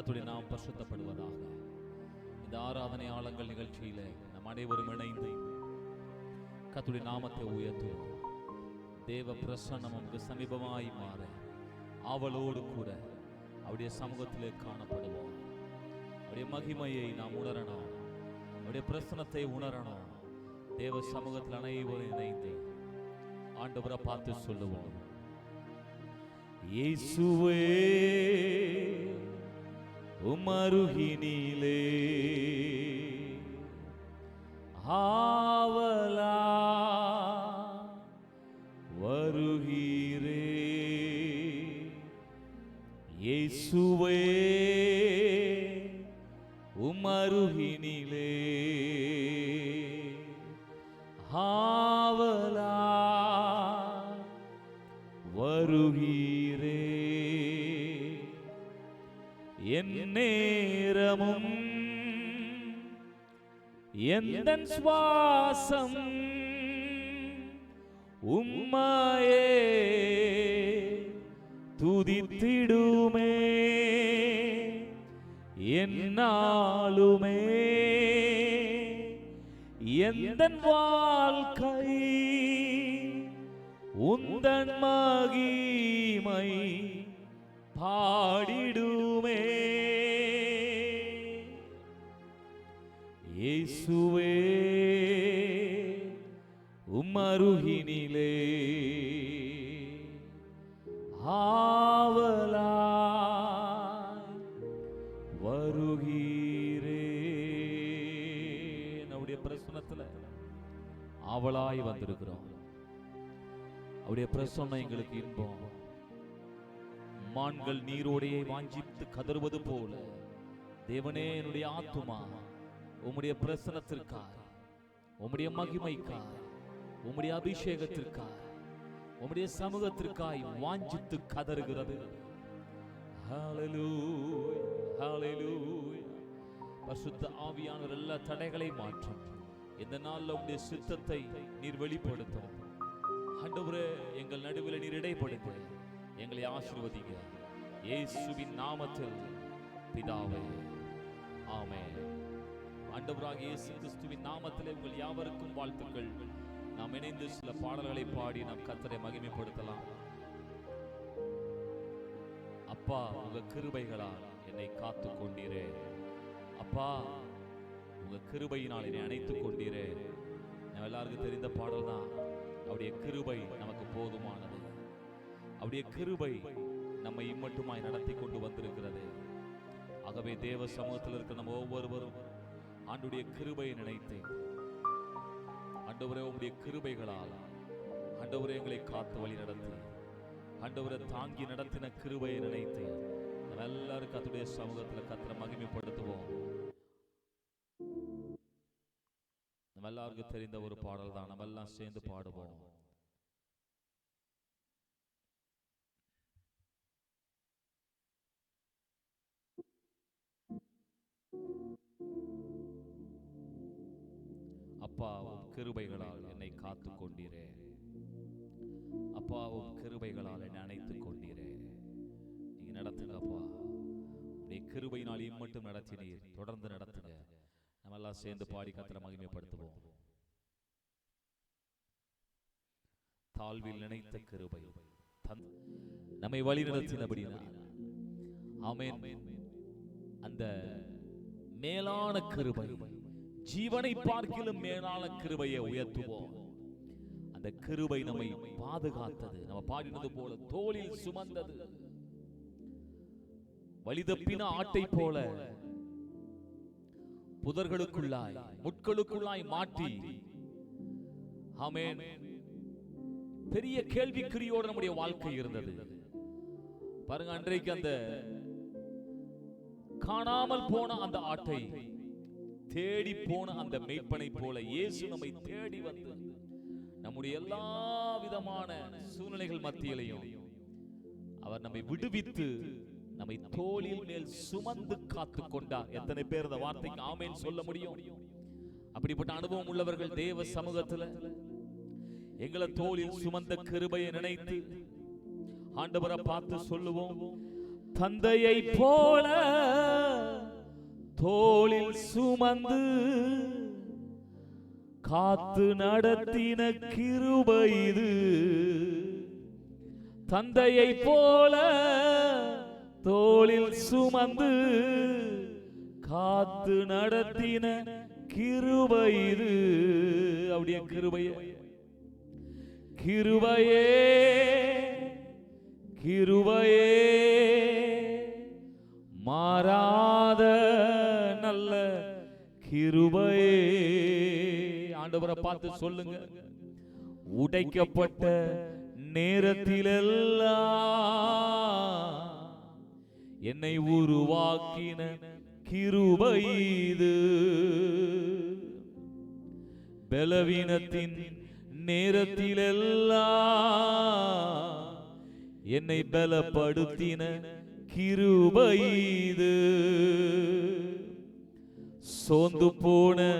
கத்துடைய நாம் பரிசுத்தப்படுவதாக. இந்த ஆராதனை ஆழங்கள் நிகழ்ச்சியில நம் அனைவரும் இணைந்து கத்துடைய நாமத்தை உயர்த்துவோம். தேவ பிரசன்னம் நமக்கு சமீபமாய் மாற ஆவலோடு கூட அவருடைய சமூகத்திலே காணப்படுவோம். அவருடைய மகிமையை நாம் உணரணும். அவருடைய பிரசனத்தை உணரணும். தேவ சமூகத்தில் அனைவரும் இணைந்து ஆண்டவரை பார்த்து சொல்லுவோம். இயேசுவே உமருகினிலே. எந்த சுவாசம் உம்மாயே துதித்திடுமே என்னாலுமே. எந்த வாழ்க்கை உந்தன் மகிமை பா அவருடைய பிரசன்னம் எங்களுக்கு இன்பம். மான்கள் நீரோடையை வாஞ்சித்து கதறுவது போல தேவனே என்னுடைய ஆத்துமா உம்முடைய பிரசனத்திற்காக உம்முடைய மகிமைக்காக உம்முடைய அபிஷேகத்திற்காக உம்முடைய சமூகத்திற்காய் வாஞ்சித்து கதறுகிறது. பசுத்த ஆவியானவர் எல்லா தடைகளை மாற்றும். இந்த நாளில் உங்களுடைய சித்தத்தை நீர் வெளிப்படுத்தும். ஆண்டவரே எங்கள் நடுவில் நீர் இடைப்படுத்த. எங்களை ஆசீர்வதிங்க. இயேசுவின் நாமத்தில் பிதாவே ஆமே ஆண்டவராக இயேசு கிறிஸ்துவின் நாமத்தில் உங்கள் யாவருக்கும் வாழ்த்துக்கள். நாம் இணைந்து சில பாடல்களை பாடி நாம் கத்தரை மகிமைப்படுத்தலாம். அப்பா உங்க கிருபைகளால் என்னை காத்து கொண்டீரே அப்பா உங்க கிருபையினால் என்னை அணைத்துக் கொண்டீரே எல்லாருக்கும் தெரிந்த பாடல் தான் அவருடைய கிருபை நமக்கு போதுமானது. அவருடைய கிருபை நம்மை இம்மட்டுமாய் நடத்தி கொண்டு வந்திருக்கிறது. ஆகவே தேவ சமூகத்தில் இருக்கிற நம்ம ஒவ்வொருவரும் ஆண்டுடைய கிருபையை நினைத்து ஆண்டவரே உங்களுடைய கிருபைகளால் ஆண்டவரே எங்களை காத்து வழி நடத்தி ஆண்டவரை தாங்கி நடத்தின கிருபையை நினைத்து நம்ம எல்லாரும் கத்துடைய சமூகத்தில் கத்திர மகிமைப்படுத்துவோம். எல்லாருக்கும் தெரிந்த ஒரு பாடல் தான் நம்ம எல்லாம் சேர்ந்து பாடுவோம். அப்பா உம் கிருபைகளால் என்னை காத்து கொண்டீரே. அப்பா உம் கிருபைகளால் என்னை அணைத்துக் கொண்டீரே. நீங்க நடத்துங்க அப்பா. உடைய கிருபையினால் இம்மட்டும் நடத்தினீர். தொடர்ந்து நடத்துங்க. நம்ம எல்லாம் சேர்ந்து பாடி கத்திர மகிமைப்படுத்துவோம். தாழ்வில் நினைத்த கிருபை. நம்மை வழி நடத்தினபடினால் ஆமென். அந்த மேலான கிருபை. ஜீவனை பார்க்கிலும் மேலான கிருபையை உயர்த்துவோம். அந்த கிருபை நம்மை பாதுகாத்தது. நம்ம பாடினது போல தோளில் சுமந்தது. வழிதப்பின ஆட்டை போல புதர்களுக்குள்ளாய் முட்களுக்குள்ளாய் மாட்டி ஆமேன். பெரிய கேள்விக்குறியோடு நம்முடைய வாழ்க்கை இருந்தது. பாருங்க அன்றைக்கு அந்த காணாமல் போன அந்த ஆட்டை தேடி போன அந்த மெய்ப்பனை போல இயேசு நம்மை தேடி வந்து நம்முடைய எல்லா விதமான சூழ்நிலைகள் மத்தியிலையும் அவர் நம்மை விடுவித்து நம்மை தோளில் மேல் சுமந்து காத்து கொண்டார் எத்தனை பேர் இந்த வார்த்தைக்கு ஆமேன் சொல்ல முடியும்? அப்படிப்பட்ட அனுபவம் உள்ளவர்கள் தேவ சமூகத்துல எங்களை தோளில் சுமந்த கிருபையை நினைத்து ஆண்டவரை பார்த்து சொல்லுவோம் தந்தையை போல தோளில் சுமந்து காத்து நடத்தின கிருபை இது. தந்தையை போல தோளில் சுமந்து காத்து நடத்தின கிருபை இது. அப்படியே கிருபையே. கிருபையே. கிருபையே. மாறாத நல்ல கிருபையே. ஆண்டவரை பார்த்து சொல்லுங்க. உடைக்கப்பட்ட நேரத்திலெல்லாம் என்னை உருவாக்கின கிருபை இது. பலவீனத்தின் நேரத்திலெல்லாம் என்னை பலப்படுத்தின கிருபை இது. சோர்ந்து போன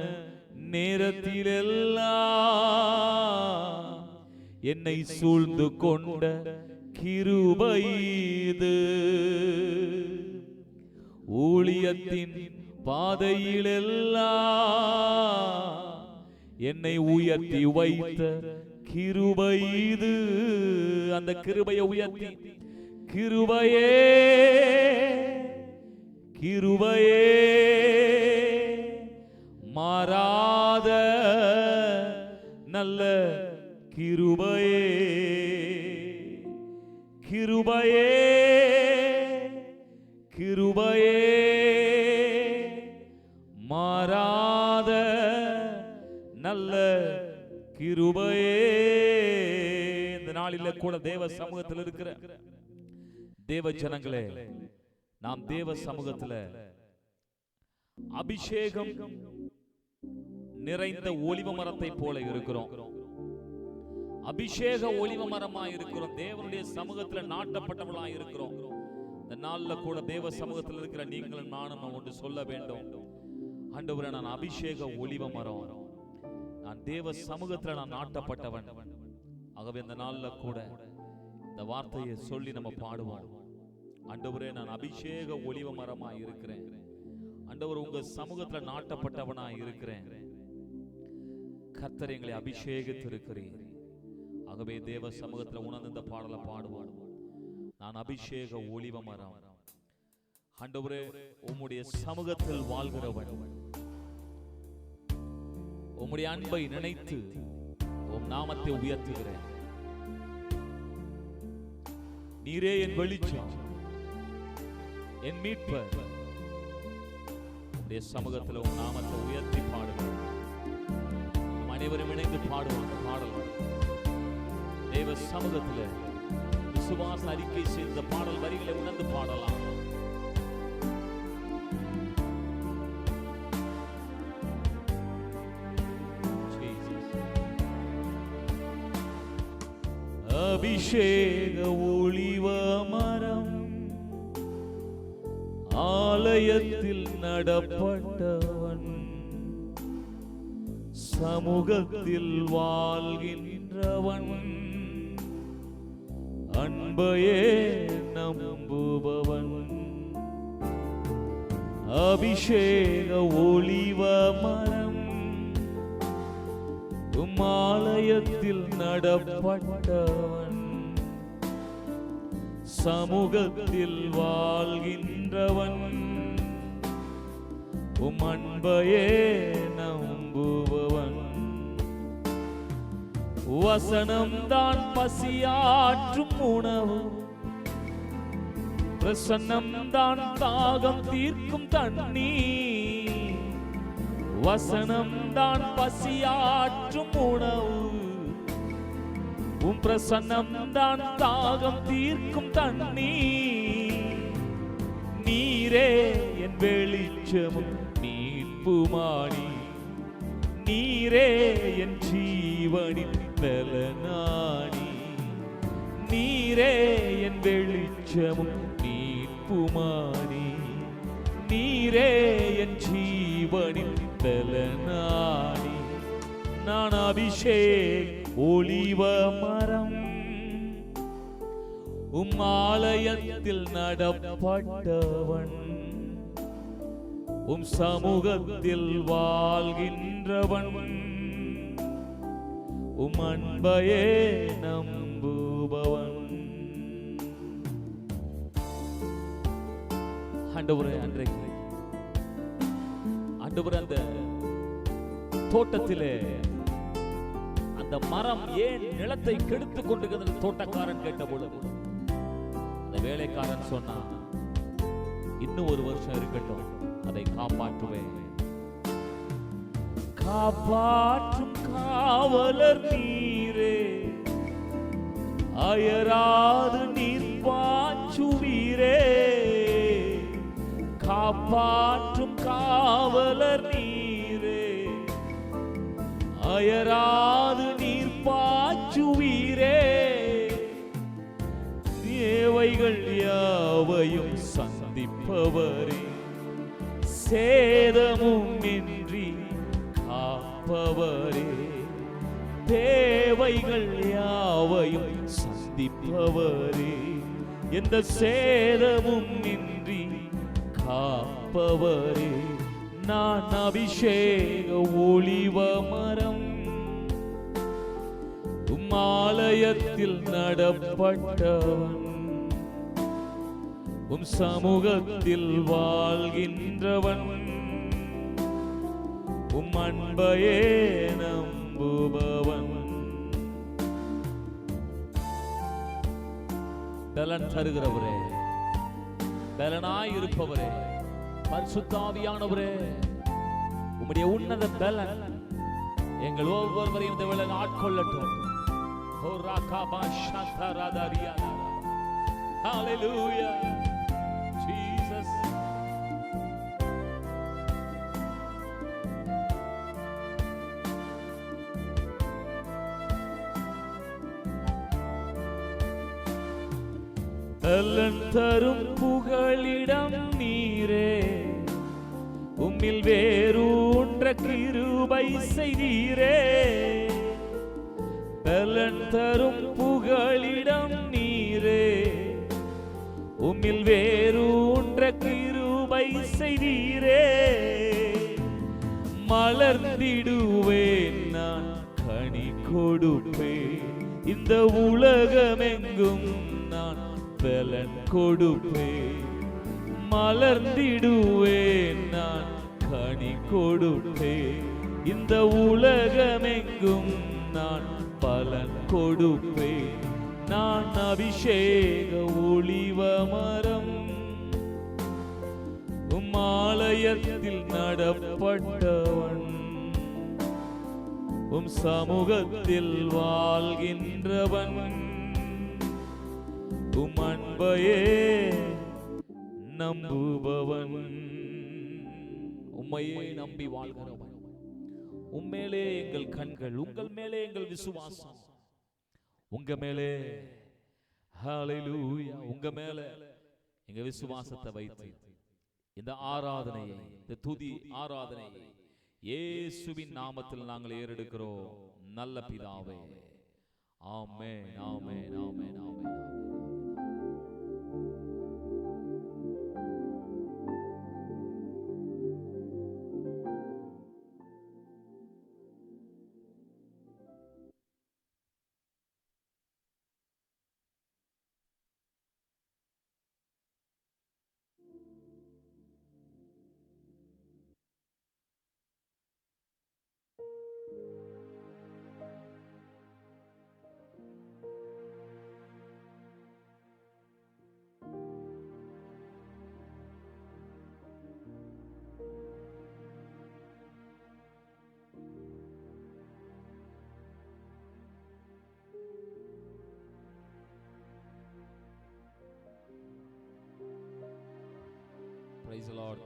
நேரத்திலெல்லாம் என்னை சூழ்ந்து கொண்ட கிருபைது ஊழியத்தின் பாதையிலெல்லாம் என்னை உயர்த்தி வைத்த கிருபைது அந்த கிருபையை உயர்த்தி. கிருபையே கிருபையே மாறாத நல்ல கிருபையே. கிருபையே கிருபையே. மாறாத நல்ல கிருபையே. இந்த நாளில கூட தேவ சமூகத்தில் இருக்கிற தேவ ஜனங்களே நாம் தேவ சமூகத்தில் அபிஷேகம் நிறைந்த ஒளிவ மரத்தை போல இருக்கிறோம். அபிஷேக ஒளிவ மரமா இருக்கிறோம் தேவனுடைய சமூகத்துல நாட்டப்பட்டவளா இருக்கிறோம். இந்த நாள்ல கூட தேவ சமூகத்தில் இருக்கிற நீங்களும் நானும் ஒன்று சொல்ல வேண்டும். ஆண்டவரே நான் அபிஷேக ஒளிவ மரம். நான் தேவ சமூகத்துல நான் நாட்டப்பட்டவன். ஆகவே இந்த நாள்ல கூட இந்த வார்த்தையை சொல்லி நம்ம பாடுவோம். ஆண்டவரே நான் அபிஷேக ஒளிவ மரமா இருக்கிறேன் ஆண்டவர் உங்க சமூகத்துல நாட்டப்பட்டவனா இருக்கிறேன் கர்த்தர் எங்களை அபிஷேகித்திருக்கிறீர். ஆகவே தேவ சமூகத்தில் உணர்ந்து இந்த பாடலை பாடுவோம். நான் அபிஷேக ஒளிவ மரம் ஆண்டவரே உம்முடைய சமூகத்தில் வாழ்கிறவன். உம்முடைய அன்பை நினைத்து உம் நாமத்தை உயர்த்துகிறேன். நீரே என் வெளிச்சம் என் மீட்பர். உம்முடைய சமூகத்தில் உன் நாமத்தை உயர்த்தி பாடுகிறேன் அனைவரும் இணைந்து பாடுவாங்க அந்த தேவ சமூகத்தில் விசுவாச அறிக்கை செய்த பாடல் வரிகளை உணர்ந்து பாடலாம். அபிஷேக ஒளிவ மரம் ஆலயத்தில் நடப்பட்டவன் சமூகத்தில் வாழ்கின்றவன். அன்பையே நம்புபவன். அபிஷேக ஒளிவ மரம் உம்மாலயத்தில் நடப்பட்டவன். சமூகத்தில் வாழ்கின்றவன். உம் அன்பையே நம்புபவன். வசனம் தான் பசியாற்றும் உணவு. பிரசன்னம் தான் தாகம் தீர்க்கும் தண்ணீர். வசனம் தான் பசியாற்றும் உணவு. உம் பிரசன்னம் தான் தாகம் தீர்க்கும் தண்ணீர். நீரே என் வெளிச்சமும் மீட்புமானி நீரே என் ஜீவனின் நலனாணி நீரே என் வெளிச்சமும் மீட்புமானி நீரே என் ஜீவனின் பலனானி நான் அபிஷேக் ஒளிவ மரம். உம் ஆலயத்தில் நடப்பட்டவன் உம் சமூகத்தில் வாழ்கின்றவன். உமன்பயே நம்புபவன். ஆண்டவரே அன்றைக்கு ஆண்டவர் அந்த தோட்டத்திலே அந்த மரம் ஏன் நிலத்தை கெடுத்து கொண்டிருக்கிறது தோட்டக்காரன் கேட்ட பொழுது அந்த வேலைக்காரன் சொன்னான் இன்னும் ஒரு வருஷம் இருக்கட்டும் அதை காப்பாற்றுவேன். காப்பாற்றும் காவலர் நீரே. அயராது நீர் பாச்சுவீரே காப்பாற்றும் காவலர் நீரே. அயராது நீர் பாச்சுவீரே தேவைகள் யாவையும் சந்திப்பவரே. சேதமும் இன்றி காப்பவரே தேவைகள் யாவையும் சந்திப்பவரே. எந்த சேதமும் இன்றி காப்பவரே. நான் அபிஷேக ஒளிவ மரம் உம்மாலயத்தில் நடப்பட்டவன். உம் சமூகத்தில் வாழ்கின்றவன். உம் அன்பையே நம்புபவன். பலன் தருகிறவரே பலனாய் இருப்பவரே பரிசுத்தாவியானவரே உம்முடைய உன்னத பலன் எங்கள் ஒவ்வொருவரையும் இந்த வேளை ஆட்கொள்ளட்டும். ஓ ராகாபா ஷாந்தா ராதாரியா Hallelujah. அல்லன் தரும் புகழிடம் நீரே. உம்மில் வேரூன்ற கிருபை செய்தீரே. அல்லன் தரும் புகழிடம் நீரே. உம்மில் வேரூன்ற கிருபை செய்தீரே. மலர்ந்திடுவேன் நான் கனி கொடுப்பேன். இந்த உலகமெங்கும் நான் பலன் கொடுப்பேன் மலர்ந்திடுவேன் நான் கனி கொடுப்பேன் இந்த உலகமெங்கும் நான் பலன் கொடுப்பேன் நான் அபிஷேக ஒளிவ மரம். உம்மாலயத்தில் நடப்பட்டவன். உம் சமூகத்தில் வாழ்கின்றவன். உம் அன்பையே நம்புபவன். உம்மையே நம்பி வாழ்கிறவன். உம்மேலே எங்கள் கண்கள் உங்கள் மேலே எங்கள் விசுவாசம். உங்க மேலே உங்க மேல எங்க விசுவாசத்தை வைத்து இந்த ஆராதனையை இந்த துதி ஆராதனையை இயேசுவின் நாமத்தில் நாங்கள் ஏறெடுக்கிறோம். நல்ல பிதாவே. ஆமே ஆமே ஆமே ஆமே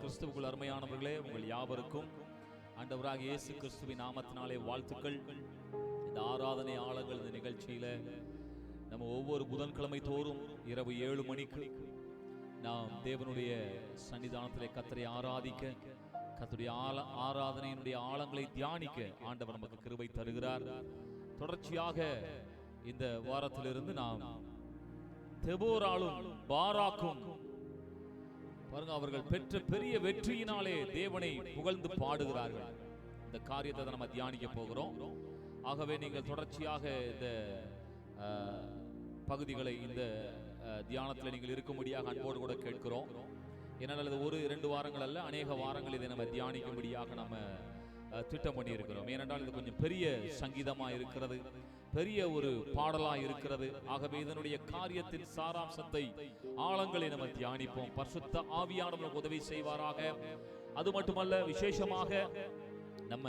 கிறிஸ்துவுக்குள் அருமையானவர்களே உங்கள் யாவருக்கும் ஆண்டவராக இயேசு கிறிஸ்துவின் நாமத்தினாலே வாழ்த்துக்கள். இந்த ஆராதனை ஆளுங்கள் இந்த நிகழ்ச்சியில நம்ம ஒவ்வொரு புதன்கிழமை தோறும் இரவு ஏழு மணிக்கு நாம் தேவனுடைய சன்னிதானத்திலே கத்தரை ஆராதிக்க கத்தருடைய ஆல ஆராதனையினுடைய ஆழங்களை தியானிக்க ஆண்டவர் நமக்கு கிருபை தருகிறார். தொடர்ச்சியாக இந்த வாரத்திலிருந்து நாம் தெபோராலும் பாராக்கும் பாருங்க அவர்கள் பெற்ற பெரிய வெற்றியினாலே தேவனை புகழ்ந்து பாடுகிறார்கள். இந்த காரியத்தை நம்ம தியானிக்க போகிறோம். ஆகவே நீங்கள் தொடர்ச்சியாக இந்த பகுதிகளை இந்த தியானத்தில் நீங்கள் இருக்கும்படியாக அன்போடு கூட கேட்கிறோம். ஏன்னால் அது ஒரு இரண்டு வாரங்கள் அல்ல அநேக வாரங்கள் இதை நம்ம தியானிக்கும்படியாக நம்ம திட்டம் பண்ணி இருக்கிறோம் ஏனென்றால் இது கொஞ்சம் பெரிய சங்கீதமாக இருக்கிறது. பெரிய ஒரு பாடலா இருக்கிறது. ஆகவே இதனுடைய காரியத்தின் சாராம்சத்தை ஆழங்களை நம்ம தியானிப்போம். பரிசுத்த ஆவியானவர் உதவி செய்வாராக. அது மட்டுமல்ல விசேஷமாக நம்ம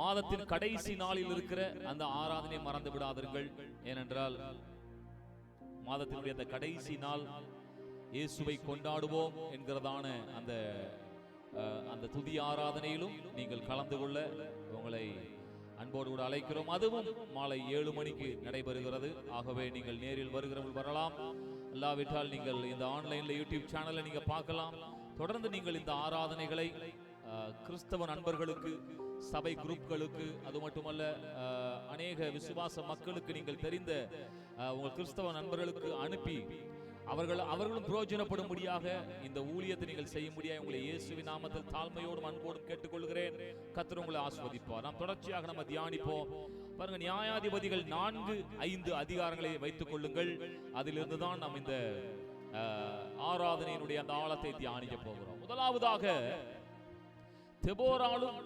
மாதத்தின் கடைசி நாளில் இருக்கிற அந்த ஆராதனை மறந்து விடாதீர்கள். ஏனென்றால் மாதத்தினுடைய அந்த கடைசி நாள் இயேசுவை கொண்டாடுவோம் என்கிறதான அந்த அந்த துதி ஆராதனையிலும் நீங்கள் கலந்து கொள்ள உங்களை அன்போடு கூட அழைக்கிறோம். அதுவும் மாலை ஏழு மணிக்கு நடைபெறுகிறது. ஆகவே நீங்கள் நேரில் வருகிறவர்கள் வரலாம். இல்லாவிட்டால் நீங்கள் இந்த ஆன்லைன்ல யூடியூப் சேனலை நீங்க பார்க்கலாம். தொடர்ந்து நீங்கள் இந்த ஆராதனைகளை கிறிஸ்தவ நண்பர்களுக்கு சபை குரூப்களுக்கு அது மட்டுமல்ல அநேக விசுவாச மக்களுக்கு நீங்கள் தெரிந்த உங்கள் கிறிஸ்தவ நண்பர்களுக்கு அனுப்பி அவர்கள் அவர்களும் பிரயோஜனப்படும்படியாக இந்த ஊழியத்தை நீங்கள் செய்ய முடியாது உங்களை இயேசுவி நாமத்தில் தாழ்மையோடும் அன்போடும் கேட்டுக்கொள்கிறேன். கத்திர உங்களை ஆஸ்வதிப்பார் நாம் தொடர்ச்சியாக நம்ம தியானிப்போம். பாருங்க நியாயாதிபதிகள் நான்கு ஐந்து அதிகாரங்களை வைத்துக் கொள்ளுங்கள். அதிலிருந்து தான் நாம் இந்த ஆராதனையினுடைய அந்த ஆழத்தை தியானிக்க போகிறோம். முதலாவதாக தெபோராலும்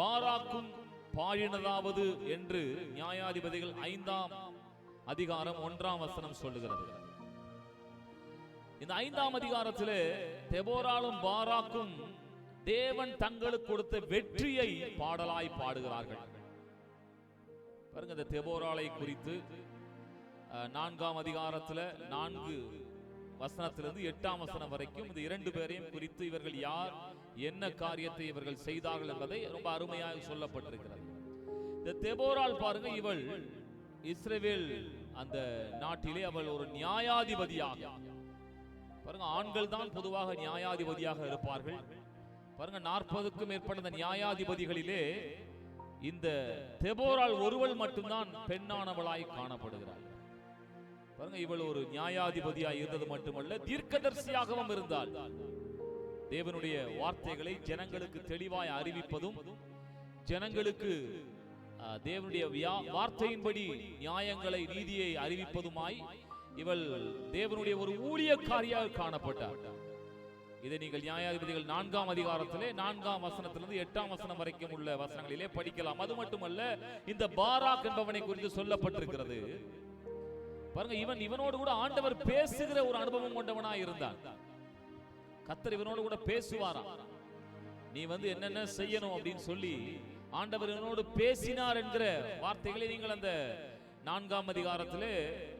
பாராக்கும் பாழினதாவது என்று நியாயாதிபதிகள் ஐந்தாம் அதிகாரம் ஒன்றாம் வசனம் சொல்லுகிறது. இந்த ஐந்தாம் அதிகாரத்திலே தெபோராலும் பாராக்கும் தேவன் தங்களுக்கு கொடுத்த வெற்றியை பாடலாய் பாடுகிறார்கள். பாருங்க இந்த தெபோராலை குறித்து அஹ், நான்காம் அதிகாரத்துல நான்கு வசனத்திலிருந்து எட்டாம் வசனம் வரைக்கும் இந்த இரண்டு பேரையும் குறித்து இவர்கள் யார் என்ன காரியத்தை இவர்கள் செய்தார்கள் என்பதை ரொம்ப அருமையாக சொல்லப்பட்டிருக்கிறது. இந்த தெபோரால் பாருங்க இவள் இஸ்ரேவேல் அந்த நாட்டிலே அவள் ஒரு நியாயாதிபதியாக. பாருங்க ஆண்கள் தான் பொதுவாக நியாயாதிபதியாக இருப்பார்கள். பாருங்க நாற்பதுக்கும் மேற்பட்ட நியாயாதிபதிகளிலே இந்த தெபோரால் ஒருவள் மட்டும்தான் பெண்ணானவளாய் காணப்படுகிறாள். பாருங்க இவள் ஒரு நியாயாதிபதியாய் இருந்தது மட்டுமல்ல தீர்க்கதரிசியாகவும் இருந்தாள். தேவனுடைய வார்த்தைகளை ஜனங்களுக்கு தெளிவாய் அறிவிப்பதும் ஜனங்களுக்கு தேவனுடைய வியா- வார்த்தையின்படி நியாயங்களை நீதியை அறிவிப்பதுமாய் இவள் தேவனுடைய ஒரு ஊழியக்காரியாக காணப்பட்டார் இதை நீங்கள் நியாயாதிபதிகள் நான்காம் அதிகாரத்திலே நான்காம் வசனத்திலிருந்து எட்டாம் வசனம் வரைக்கும் உள்ள வசனங்களிலே படிக்கலாம். அது மட்டுமல்ல இந்த பாராக் என்பவனை குறித்து சொல்லப்பட்டிருக்கிறது. பாருங்க இவன் இவனோடு கூட ஆண்டவர் பேசுகிற ஒரு அனுபவம் கொண்டவனா இருந்தான். கத்தர் இவனோடு கூட பேசுவாராம். நீ வந்து என்னென்ன செய்யணும் அப்படின்னு சொல்லி ஆண்டவர் என்னோடு பேசினார் என்கிற வார்த்தைகளை நீங்கள் அந்த நான்காம் அதிகாரத்திலே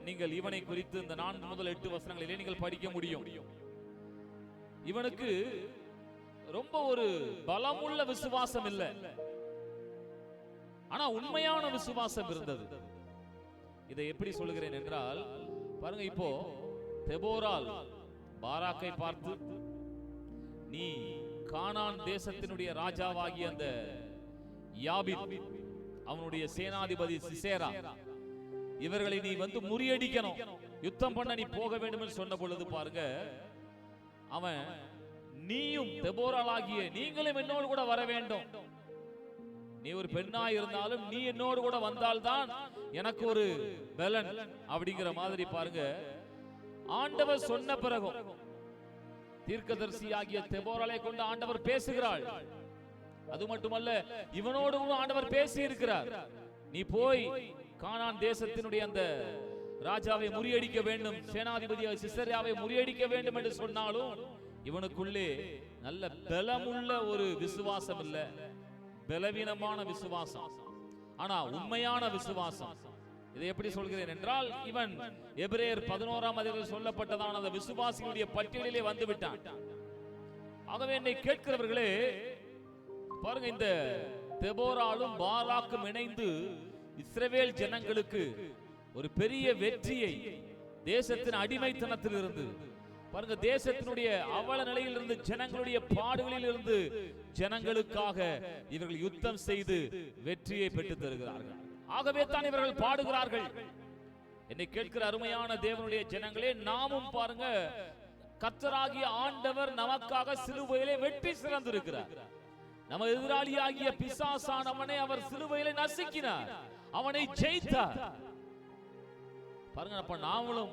நீங்கள் இவனை குறித்து இந்த நான்கு முதல் எட்டு வசனங்களிலே நீங்கள் படிக்க முடியும். இவனுக்கு ரொம்ப ஒரு பலமுள்ள விசுவாசம் இல்லை. ஆனா உண்மையான விசுவாசம் இருந்தது. இதை எப்படி சொல்லுகிறேன் என்றால் பாருங்க இப்போ தெபோரால் பாராக்கை பார்த்து நீ கானான் தேசத்தினுடைய ராஜாவாகிய அந்த யாபித் அவனுடைய சேனாதிபதி சிசேரா. இவர்களை நீ வந்து முறியடிக்கணும். யுத்தம் பண்ண நீ போக வேண்டும் என்று சொன்ன பொழுது பாருங்க அவன் நீயும் தெபோராளாகிய நீங்களும் என்னோடு கூட வர வேண்டும். நீ ஒரு பெண்ணா இருந்தாலும் நீ என்னோடு கூட வந்தால்தான் எனக்கு ஒரு பலன் அப்படிங்கிற மாதிரி பாருங்க. ஆண்டவர் சொன்ன பிறகும் தீர்க்கதரிசி ஆகிய தெபோராலை கொண்டு ஆண்டவர் பேசுகிறாள். அது மட்டுமல்ல இவனோடு ஆண்டவர் பேசி இருக்கிறார் நீ போய் கானான் தேசத்தினுடைய அந்த ராஜாவை முறியடிக்க வேண்டும் சேனாதிபதி சிசரியாவை முறியடிக்க வேண்டும் என்று சொன்னாலும் இவனுக்குள்ளே நல்ல பலமுள்ள ஒரு விசுவாசம் இல்ல. பலவீனமான விசுவாசம். ஆனா உண்மையான விசுவாசம். இதை எப்படி சொல்கிறேன் என்றால் இவன் எபிரேயர் பதினோராம் அதிகாரத்தில் சொல்லப்பட்டதான அந்த விசுவாசிகளுடைய பட்டியலிலே வந்து விட்டான் ஆகவே என்னை கேட்கிறவர்களே பாருங்க இந்த தெபோராலும் பாராக்கும் இணைந்து இஸ்ரவேல் ஜனங்களுக்கு ஒரு பெரிய வெற்றியை தேசத்தின் அடிமைத்தனத்தில் இருந்து பாருங்க தேசத்தினுடைய அவல நிலையிலிருந்து ஜனங்களுடைய பாடுகளில் இருந்து ஜனங்களுக்காக இவர்கள் யுத்தம் செய்து வெற்றியை பெற்று தருகிறார்கள். ஆகவே தான் இவர்கள் பாடுகிறார்கள். என்னை கேட்கிற அருமையான தேவனுடைய ஜனங்களே நாமும் பாருங்க கத்தராகிய ஆண்டவர் நமக்காக சிலுவையிலே வெற்றி சிறந்திருக்கிறார். நம்ம எதிராளியாகிய பிசாசானவனை அவர் சிலுவையிலே நசுக்கினார். அவனை ஜெயித்தார். பாருங்க அப்ப நாமளும்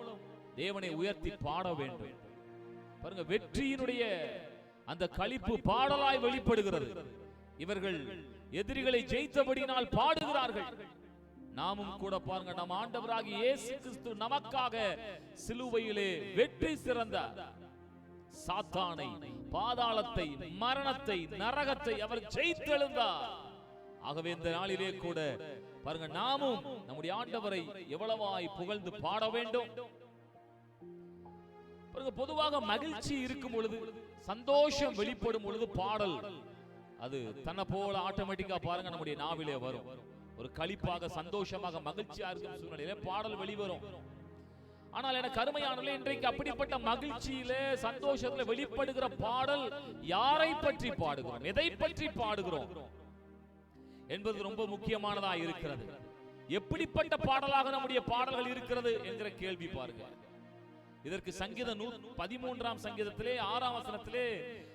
தேவனை உயர்த்தி பாட வேண்டும். பாருங்க வெற்றியினுடைய அந்த களிப்பு பாடலாய் வெளிப்படுகிறது. இவர்கள் எதிரிகளை ஜெயித்தபடியினால் பாடுகிறார்கள். நாமும் கூட பாருங்க நம் ஆண்டவராகிய இயேசு கிறிஸ்து நமக்காக சிலுவையிலே வெற்றி சிறந்த சாத்தானை பாதாளத்தை மரணத்தை நரகத்தை அவர் ஜெயித்தெழுந்தார் ஆகவே இந்த நாளிலே கூட பாருங்க நாமும் நம்முடைய ஆண்டவரை எவ்வளவாய் புகழ்ந்து பாட வேண்டும். பாருங்க பொதுவாக மகிழ்ச்சி இருக்கும் பொழுது சந்தோஷம் வெளிப்படும் பொழுது பாடல் அது தன்னை போல ஆட்டோமேட்டிக்கா பாருங்க நம்முடைய நாவிலே வரும். ஒரு களிப்பாக சந்தோஷமாக மகிழ்ச்சியா இருக்கும் சூழ்நிலையில பாடல் வெளிவரும். ஆனால் எனக்கு அருமையானல இன்றைக்கு அப்படிப்பட்ட மகிழ்ச்சியில சந்தோஷத்துல வெளிப்படுகிற பாடல் யாரை பற்றி பாடுகிறோம்? எதை பற்றி பாடுகிறோம்? என்பது ரொம்ப முக்கியமானதா இருக்கிறது. எப்படிப்பட்ட பாடலாக நம்முடைய பாடல்கள் இருக்கிறது என்கிற கேள்வி பாருங்க. இதற்கு சங்கீத நூ பதிமூன்றாம் சங்கீதத்திலே ஆறாம் வசனத்திலே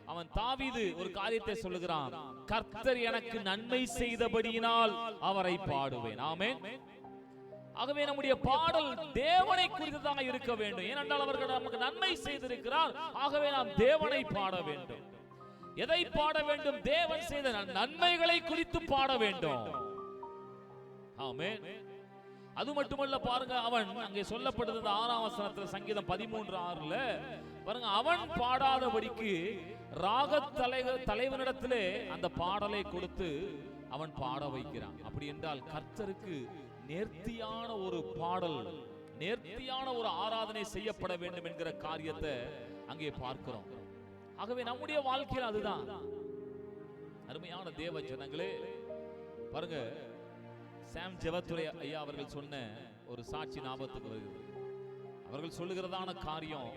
அவன் தாவிது ஒரு காரியத்தை சொல்லுகிறான். கர்த்தர் எனக்கு நன்மை செய்தபடியினால் அவரை பாடுவேன். ஆமென். ஆகவே நம்முடைய பாடல் தேவனை குறித்ததாக இருக்க வேண்டும். ஏனென்றால் அவர்கள் நமக்கு நன்மை செய்திருக்கிறார். ஆகவே நாம் தேவனை பாட வேண்டும். எதை பாட வேண்டும்? தேவன் செய்த நன்மைகளை குறித்து பாட வேண்டும். ஆமே அது மட்டுமல்ல பாருங்க அவன் அங்கே சொல்லப்படுது ஆறாம் வசனத்துல சங்கீதம் பதிமூன்று ஆறுல பாருங்க அவன் பாடாதபடிக்கு ராக தலைவர் தலைவனிடத்திலே அந்த பாடலை கொடுத்து அவன் பாட வைக்கிறான். அப்படி என்றால் கர்த்தருக்கு நேர்த்தியான ஒரு பாடல் நேர்த்தியான ஒரு ஆராதனை செய்யப்பட வேண்டும் என்கிற காரியத்தை அங்கே பார்க்கிறோம். ஆகவே நம்முடைய வாழ்க்கையில் அதுதான். அருமையான தேவ ஜனங்களே பாருங்க சாம் ஜெவத்துறை ஐயா அவர்கள் சொன்ன ஒரு சாட்சி ஞாபகத்துக்கு வருகிறது. அவர்கள் சொல்லுகிறதான காரியம்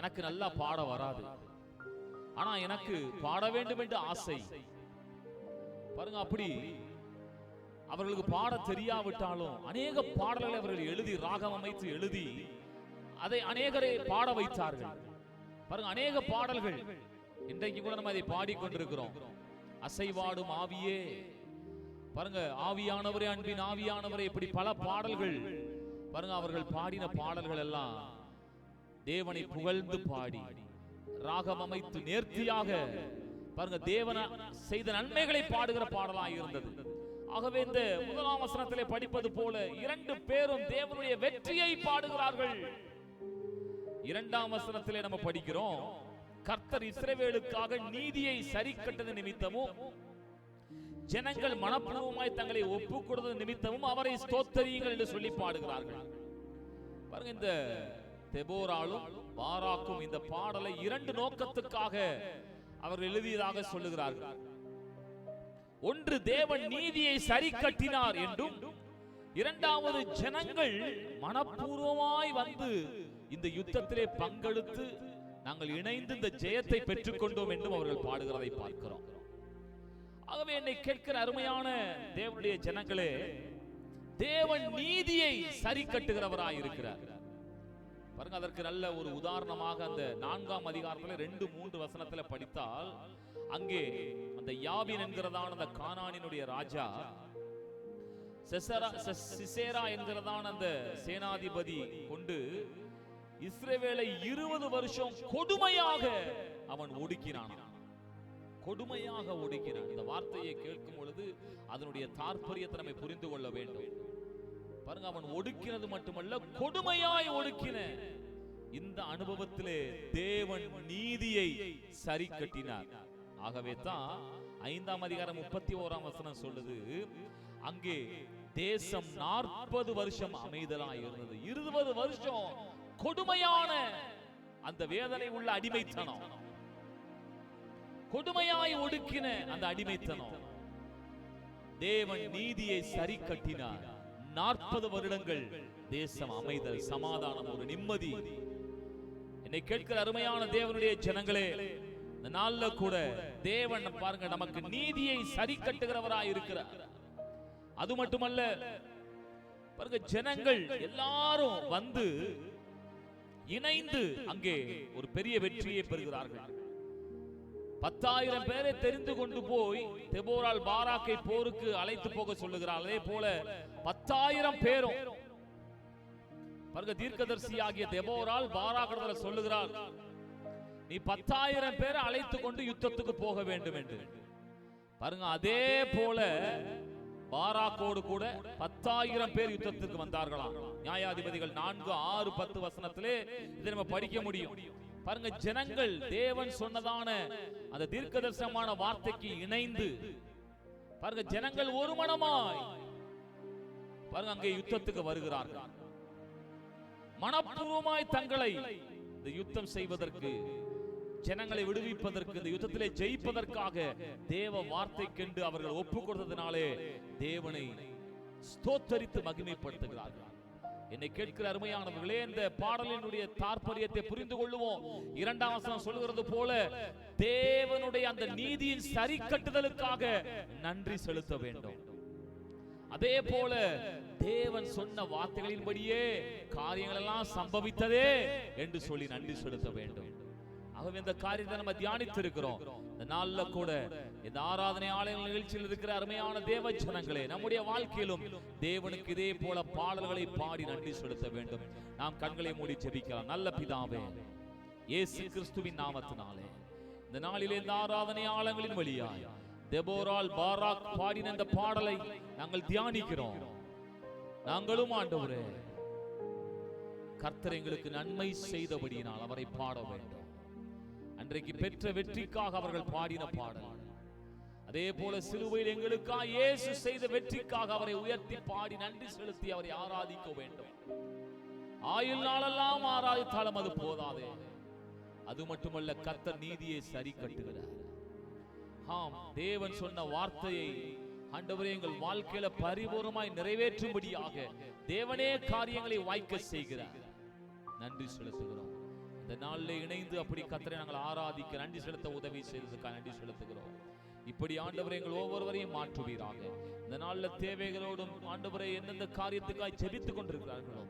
எனக்கு நல்லா பாட வராது. ஆனா எனக்கு பாட வேண்டும் என்று ஆசை. பாருங்க அப்படி அவர்களுக்கு பாட தெரியாவிட்டாலும் அநேக பாடல்களை அவர்கள் எழுதி ராகம் அமைத்து எழுதி அதை அநேகரை பாட வைத்தார்கள். பாருங்க அநேக பாடல்கள். இன்றைக்கு கூட நம்ம அதை பாடிக்கொண்டிருக்கிறோம். அசைவாடும் ஆவியே. பாருங்க ஆவியானவரே அன்பின் ஆவியானவரே இப்படி பல பாடல்கள். பாருங்க அவர்கள் பாடின பாடல்கள் எல்லாம் தேவனை புகழ்ந்து பாடி ராகம் அமைத்து நேர்த்தியாக பாருங்க தேவன செய்த நன்மைகளை பாடுகிற பாடலாக இருந்தது. ஆகவே இந்த முதலாம் வசனத்திலே படிப்பது போல இரண்டு பேரும் தேவனுடைய வெற்றியை பாடுகிறார்கள். இரண்டாம் வசனத்திலே நம்ம படிக்கிறோம் கர்த்தர் இஸ்ரவேலுக்காக நீதியை சரி கட்டது நிமித்தமும் ஜனங்கள் மனப்பூர்வமாய் தங்களை ஒப்பு கொடுத்தது நிமித்தமும் அவரை ஸ்தோத்தரியுங்கள் என்று சொல்லி பாடுகிறார்கள். பாருங்க இந்த தெபோராலும் பாராக்கும் இந்த பாடலை இரண்டு நோக்கத்துக்காக அவர் எழுதியதாக சொல்லுகிறார்கள். ஒன்று தேவன் நீதியை சரி கட்டினார் என்றும் இரண்டாவது ஜனங்கள் மனப்பூர்வமாய் வந்து இந்த யுத்தத்திலே பங்கெடுத்து நாங்கள் இணைந்து இந்த ஜெயத்தை பெற்றுக்கொண்டோம் என்றும் அவர்கள் பாடுகிறதை பார்க்கிறோம். ஆகவே என்னை கேட்கிற அருமையான தேவனுடைய ஜனங்களே தேவன் நீதியை சரி கட்டுகிறவராய் இருக்கிறார் பாருங்க அதற்கு நல்ல ஒரு உதாரணமாக அந்த நான்காம் அதிகாரத்தில் ரெண்டு மூன்று வசனத்துல படித்தால் அங்கே அந்த யாபின் என்கிறதான அந்த கானானினுடைய ராஜா சிசேரா என்கிறதான அந்த சேனாதிபதி கொண்டு இஸ்ரேவேலை இருபது வருஷம் கொடுமையாக அவன் ஒடுக்கினான் கொடுமையாக ஒடுக்கிறான் இந்த வார்த்தையை கேட்கும் பொழுது அதனுடைய தாற்பயத்தை நம்ம புரிந்து கொள்ள வேண்டும். பாருங்க அவன் ஒடுக்கினது மட்டுமல்ல கொடுமையாய் ஒடுக்கின. இந்த அனுபவத்திலே தேவன் நீதியை சரி கட்டினார். ஆகவே தான் ஐந்தாம் அதிகாரம் முப்பத்தி ஓராம் வசனம் சொல்லுது அங்கே தேசம் நாற்பது வருஷம் அமைதலாய் இருந்தது. இருபது வருஷம் கொடுமையான அந்த வேதனை உள்ள அடிமைத்தனம். கொடுமையாய் ஒடுக்கின அந்த அடிமைத்தனம். தேவன் நீதியை சரி கட்டினார் நாற்பது வருடங்கள் தேசம் அமைதல் சமாதானம் ஒரு நிம்மதி. என்னை கேட்கிற அருமையான தேவனுடைய ஜனங்களே இந்த நாள்ல கூட தேவன் பாருங்க நமக்கு நீதியை சரி கட்டுகிறவராய் இருக்கிறார். அது மட்டுமல்ல பாருங்க ஜனங்கள் எல்லாரும் வந்து இணைந்து அங்கே ஒரு பெரிய வெற்றியை பெறுகிறார்கள். பத்தாயிரம் பேரை தெரிந்து கொண்டு போய் தெபோரால் பாராக்கை போருக்கு அழைத்து போக சொல்லுகிறார் அதே போல பத்தாயிரம் பேரும் பாருங்க தீர்க்கதர்சி ஆகிய தெபோரால் பாராக்கிறதுல சொல்லுகிறார். நீ பத்தாயிரம் பேரை அழைத்து கொண்டு யுத்தத்துக்கு போக வேண்டும் என்று. பாருங்க அதே போல பாராக்கோடு கூட பத்தாயிரம் பேர் யுத்தத்துக்கு வந்தார்களாம். நியாயாதிபதிகள் நான்கு ஆறு பத்து வசனத்திலே இதை நம்ம படிக்க முடியும். பாருங்க ஜனங்கள் தேவன் சொன்னதான அந்த தீர்க்கதரிசனமான வார்த்தைக்கு இணைந்து பாருங்க ஜனங்கள் ஒரு மனமாய் பாருங்க அங்கே யுத்தத்துக்கு வருகிறார்கள். மனப்பூர்வமாய் தங்களை இந்த யுத்தம் செய்வதற்கு ஜனங்களை விடுவிப்பதற்கு இந்த யுத்தத்திலே ஜெயிப்பதற்காக தேவ வார்த்தைக்கென்று அவர்கள் ஒப்பு கொடுத்ததினாலே தேவனை ஸ்தோத்தரித்து மகிமைப்படுத்துகிறார்கள். என்னை கேட்கிற அருமையானவர்களே இந்த பாடலினுடைய தாற்பயத்தை புரிந்து கொள்ளுவோம். இரண்டாம் வசனம் சொல்கிறது போல தேவனுடைய அந்த நீதியின் சரி கட்டுதலுக்காக நன்றி செலுத்த வேண்டும். அதே போல தேவன் சொன்ன வார்த்தைகளின்படியே காரியங்கள் எல்லாம் சம்பவித்ததே என்று சொல்லி நன்றி செலுத்த வேண்டும். ஆகவே இந்த காரியத்தை நம்ம தியானித்து இருக்கிறோம் இந்த நாள்ல கூட இந்த ஆராதனை ஆலயங்கள் நிகழ்ச்சியில் இருக்கிற அருமையான தேவ ஜனங்களே நம்முடைய வாழ்க்கையிலும் தேவனுக்கு இதே போல பாடல்களை பாடி நன்றி செலுத்த வேண்டும். நாம் கண்களை மூடி ஜெபிக்கலாம். நல்ல பிதாவே இயேசு கிறிஸ்துவின் நாமத்தினாலே இந்த நாளிலே இந்த ஆராதனை ஆலயங்களின் வழியாய் தெபோரால் பாராக் பாடின இந்த பாடலை நாங்கள் தியானிக்கிறோம். நாங்களும் ஆண்டவரே கர்த்தர் எங்களுக்கு நன்மை செய்தபடியினால் அவரை பாட வேண்டும். அன்றைக்கு பெற்ற வெற்றிக்காக அவர்கள் பாடின பாடல். அதே போல சிலுவையில் எங்களுக்காக இயேசு செய்த வெற்றிக்காக அவரை உயர்த்தி பாடி நன்றி செலுத்தி அவரை ஆராதிக்க வேண்டும். ஆயுள் நாளெல்லாம் ஆராதித்தாலும் அது போதாதே. அது மட்டுமல்ல கர்த்தர் நீதியை சரி கட்டுகிறார். ஆம் தேவன் சொன்ன வார்த்தையை ஆண்டவரே எங்கள் வாழ்க்கையில பரிபூர்ணமாய் நிறைவேற்றும்படியாக தேவனே காரியங்களை வாய்க்க செய்கிறார். நன்றி செலுத்துகிறோம். இந்த நாளில் இணைந்து அப்படி கத்தரை நாங்கள் ஆராதிக்க நன்றி செலுத்த உதவி செய்ததுக்காக நன்றி செலுத்துகிறோம். இப்படி ஆண்டவரை எங்கள் ஒவ்வொருவரையும் மாற்றுவீராக. இந்த நாளில் தேவைகளோடும் ஆண்டவரை எந்தெந்த காரியத்துக்காய் ஜெபித்துக் கொண்டிருக்கிறார்களோ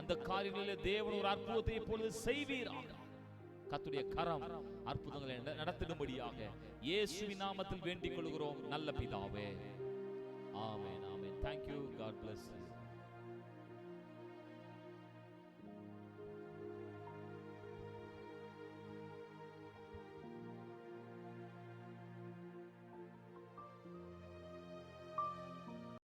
அந்த காரியங்களில் தேவன் ஒரு அற்புதத்தை இப்பொழுது செய்வீராக. கத்துடைய கரம் அற்புதங்களை நடத்திடும்படியாக இயேசுவின் நாமத்தில் வேண்டிக் கொள்கிறோம். நல்ல பிதாவே. Amen amen. Thank you God bless